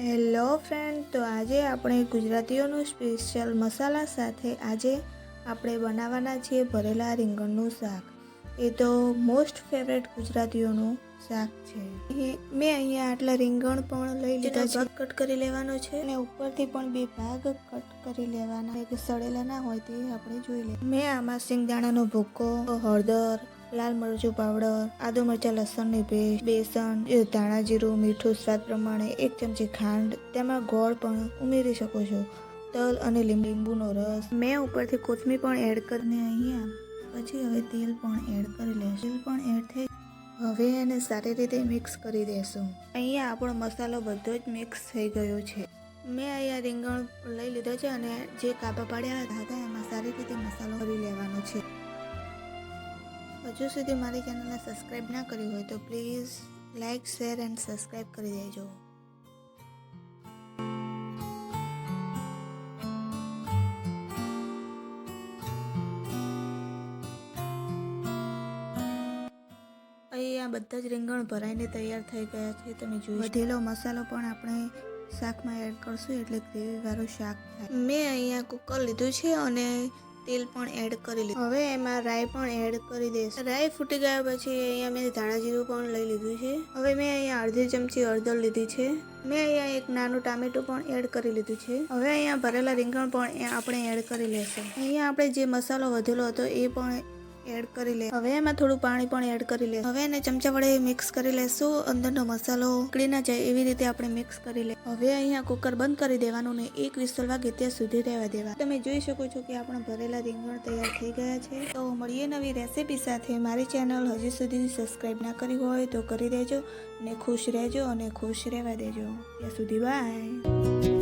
Hello friend તો આજે આપણે ગુજરાતીઓનું સ્પેશિયલ મસાલા સાથે આજે આપણે બનાવવાના છીએ ભરેલા રીંગણનું શાક. એ તો મોસ્ટ ફેવરેટ ગુજરાતીઓનું શાક છે. મેં અહીંયા આટલા રીંગણ પણ લઈ લીધા છે. કટ કરી લેવાનો છે. અને ઉપરથી પણ બે ભાગ કટ કરી લેવાના. કે સડેલા ના હોય તે આપણે જોઈ લે મેં આમાં સિંગદાણાનો ભૂકો હળદર લાલ મરચું પાવડર, આદુ મરચાં, લસણની પેસ્ટ, બેસન ધાણા જીરું, મીઠું સ્વાદ પ્રમાણે એક ચમચી ખાંડ, તેમાં ગોળ પણ ઉમેરી શકો છો. તલ અને લીંબ- લીંબુનો રસ. મેં ઉપરથી કોથમીર પણ એડ કરીને અહીંયા. પછી હવે તેલ પણ એડ કરી લેશું. તેલ પણ એડ થઈ હવે એને સારી રીતે મિક્સ કરી દેશું. અહીંયા આપણો મસાલો બધો જ મિક્સ થઈ ગયો છે. મેં અહીંયા રીંગણ લઈ લીધો છે અને જે કાપા પાડ્યા હતા, એમાં સારી રીતે મસાલો કરી લેવાનો છે. હજુ સુધી મારી ચેનલને સબસ્ક્રાઈબ ના કરી હોય તો please like share and subscribe કરી દેજો. અહીંયા બધા જ રીંગણ ભરાઈને તૈયાર થઈ ગયા છે. તમે જોઈ વધેલો મસાલો પણ આપણે શાકમાં એડ કરશું એટલે ગ્રેવી વાળું શાક થાય. મેં અહીંયા કુકર લીધું છે અને તેલ પણ એડ કરી લીધું. હવે એમાં રાઈ પણ એડ કરી દઈશ. રાઈ ફૂટી ગયા પછી અહીંયા મેં ધાણા જીરું પણ લઈ લીધું છે. હવે મેં અહીંયા અડધી ચમચી હળદર લીધી છે. મેં અહીંયા એક નાનું ટામેટું પણ એડ કરી લીધું છે. હવે અહીંયા ભરેલા રીંગણ પણ આપણે એડ કરી લેશું. અહીંયા આપણે જે મસાલો વધેલો હતો એ પણ એડ કરી લે. હવે એમાં થોડું પાણી પણ એડ કરી લે. હવે એને ચમચા વડે મિક્સ કરી લેશું. અંદરનો મસાલો ઉકળી ના જાય એવી રીતે આપણે મિક્સ કરી લે. હવે અહીંયા કુકર બંધ કરી દેવાનું ને એક વિસલ વાગે ત્યાં સુધી રહેવા દેવા. તમે જોઈ શકો છો કે આપણા ભરેલા રીંગણ તૈયાર થઈ ગયા છે. તો મળીએ નવી રેસીપી સાથે. મારી ચેનલ હજી સુધી સબસ્ક્રાઈબ ના કરી હોય તો કરી દેજો ને ખુશ રહેજો અને ખુશ રહેવા દેજો. ત્યાં સુધી બાય